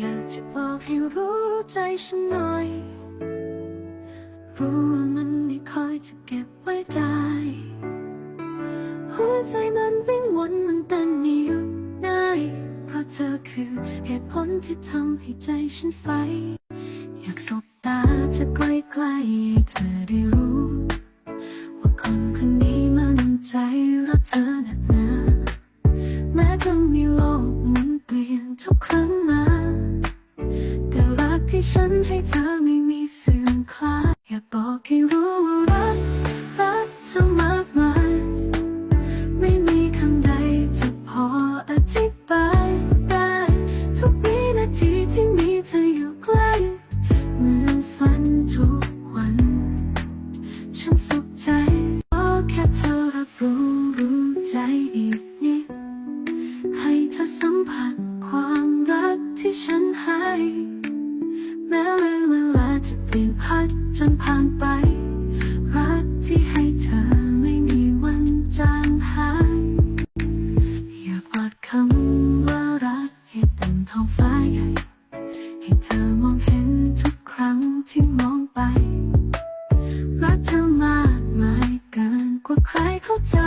อยากจะบอกให้รู้ใจฉันหน่อย รู้ว่ามันไม่ค่อยจะเก็บไว้ได้ หัวใจมันวิ่งวนมันเต้นไม่หยุดได้ เพราะเธอคือเหตุผลที่ทำให้ใจฉันไฟ อยากสบตาเธอใกล้ๆให้เธอได้รู้ ว่าคนคนนี้มันใจรักเธอหนักหนาแม้จะมีโลกหมุนเปลี่ยนทุกครั้ง ฉันให้เธอไม่มีเสื่อ ปลี่ยนพัดจนผ่านไป รักที่ให้เธอไม่มีวันจางหาย อยากกอดคำว่ารักให้เต็มท้องฟ้าใหญ่ให้เธอมองเห็นทุกครั้งที่มองไป รักเธอมากมายเกินกว่าใครเข้าใจ